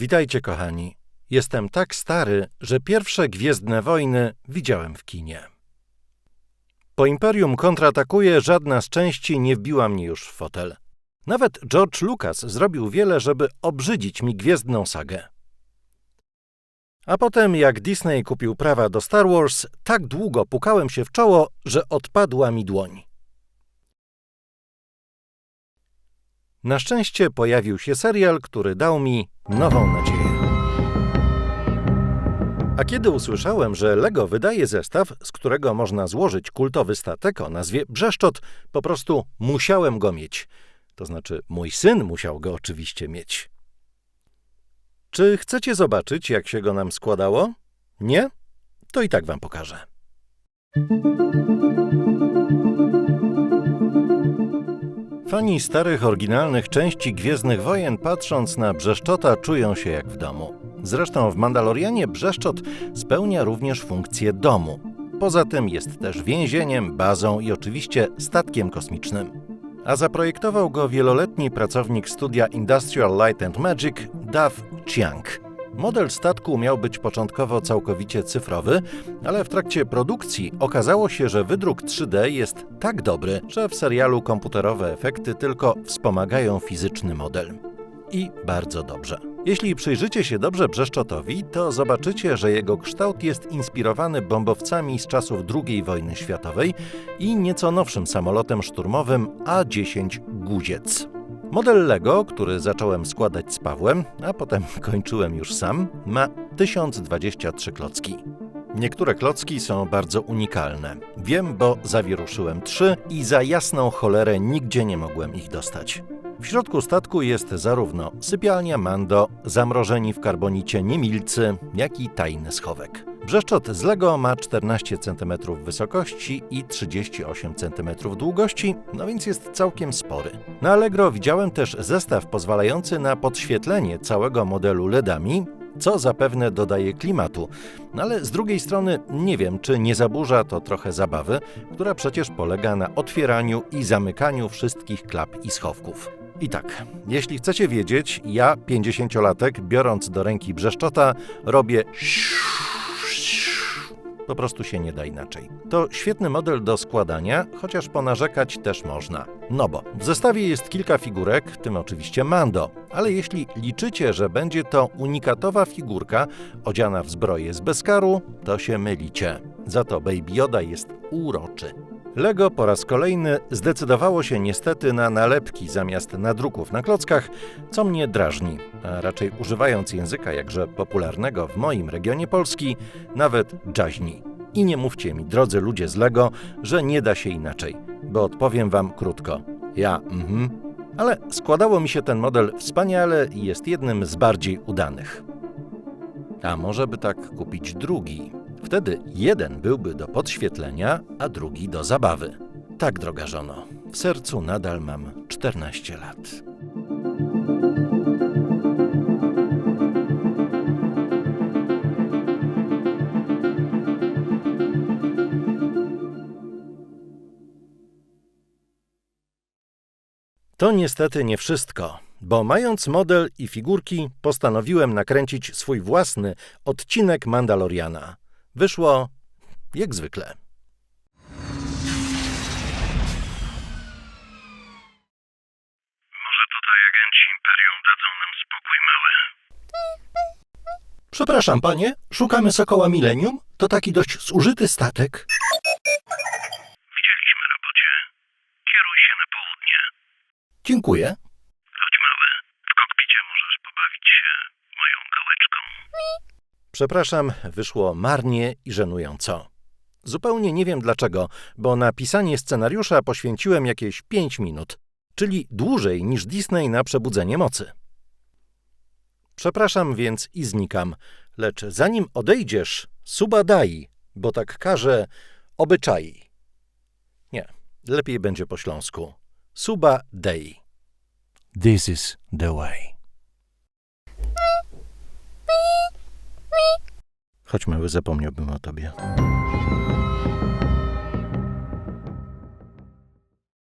Witajcie, kochani. Jestem tak stary, że pierwsze Gwiezdne Wojny widziałem w kinie. Po Imperium kontratakuje żadna z części nie wbiła mnie już w fotel. Nawet George Lucas zrobił wiele, żeby obrzydzić mi Gwiezdną sagę. A potem, jak Disney kupił prawa do Star Wars, tak długo pukałem się w czoło, że odpadła mi dłoń. Na szczęście pojawił się serial, który dał mi nową nadzieję. A kiedy usłyszałem, że Lego wydaje zestaw, z którego można złożyć kultowy statek o nazwie Brzeszczot, po prostu musiałem go mieć. To znaczy, mój syn musiał go oczywiście mieć. Czy chcecie zobaczyć, jak się go nam składało? Nie? To i tak wam pokażę. Fani starych, oryginalnych części Gwiezdnych Wojen, patrząc na Brzeszczota, czują się jak w domu. Zresztą w Mandalorianie Brzeszczot spełnia również funkcję domu. Poza tym jest też więzieniem, bazą i oczywiście statkiem kosmicznym. A zaprojektował go wieloletni pracownik studia Industrial Light and Magic, Duff Chiang. Model statku miał być początkowo całkowicie cyfrowy, ale w trakcie produkcji okazało się, że wydruk 3D jest tak dobry, że w serialu komputerowe efekty tylko wspomagają fizyczny model. I bardzo dobrze. Jeśli przyjrzycie się dobrze Brzeszczotowi, to zobaczycie, że jego kształt jest inspirowany bombowcami z czasów II wojny światowej i nieco nowszym samolotem szturmowym A-10 Guziec. Model Lego, który zacząłem składać z Pawłem, a potem kończyłem już sam, ma 1023 klocki. Niektóre klocki są bardzo unikalne. Wiem, bo zawieruszyłem trzy i za jasną cholerę nigdzie nie mogłem ich dostać. W środku statku jest zarówno sypialnia Mando, zamrożeni w karbonicie niemilcy, jak i tajny schowek. Brzeszczot z Lego ma 14 cm wysokości i 38 cm długości, no więc jest całkiem spory. Na Allegro widziałem też zestaw pozwalający na podświetlenie całego modelu LEDami, co zapewne dodaje klimatu, no ale z drugiej strony nie wiem, czy nie zaburza to trochę zabawy, która przecież polega na otwieraniu i zamykaniu wszystkich klap i schowków. I tak, jeśli chcecie wiedzieć, ja, 50-latek, biorąc do ręki brzeszczota, robię po prostu się nie da inaczej. To świetny model do składania, chociaż ponarzekać też można. No bo w zestawie jest kilka figurek, w tym oczywiście Mando, ale jeśli liczycie, że będzie to unikatowa figurka odziana w zbroję z Beskaru, to się mylicie. Za to Baby Yoda jest uroczy. Lego po raz kolejny zdecydowało się niestety na nalepki zamiast nadruków na klockach, co mnie drażni, a raczej używając języka jakże popularnego w moim regionie Polski, nawet jaźni. I nie mówcie mi, drodzy ludzie z Lego, że nie da się inaczej, bo odpowiem wam krótko. Ja, mhm. Ale składało mi się ten model wspaniale i jest jednym z bardziej udanych. A może by tak kupić drugi? Wtedy jeden byłby do podświetlenia, a drugi do zabawy. Tak, droga żono, w sercu nadal mam 14 lat. To niestety nie wszystko, bo mając model i figurki, postanowiłem nakręcić swój własny odcinek Mandaloriana. Wyszło jak zwykle. Może tutaj agenci Imperium dadzą nam spokój mały. Przepraszam, panie, szukamy Sokoła Millennium? To taki dość zużyty statek. Widzieliśmy robocie. Kieruj się na południe. Dziękuję. Chodź mały. W kokpicie możesz pobawić się moją gałeczką. Przepraszam, wyszło marnie i żenująco. Zupełnie nie wiem dlaczego, bo na pisanie scenariusza poświęciłem jakieś 5 minut, czyli dłużej niż Disney na przebudzenie mocy. Przepraszam więc i znikam, lecz zanim odejdziesz, suba daj, bo tak każe obyczai. Nie, lepiej będzie po śląsku. Suba dej. This is the way. Choć mały zapomniałbym o tobie.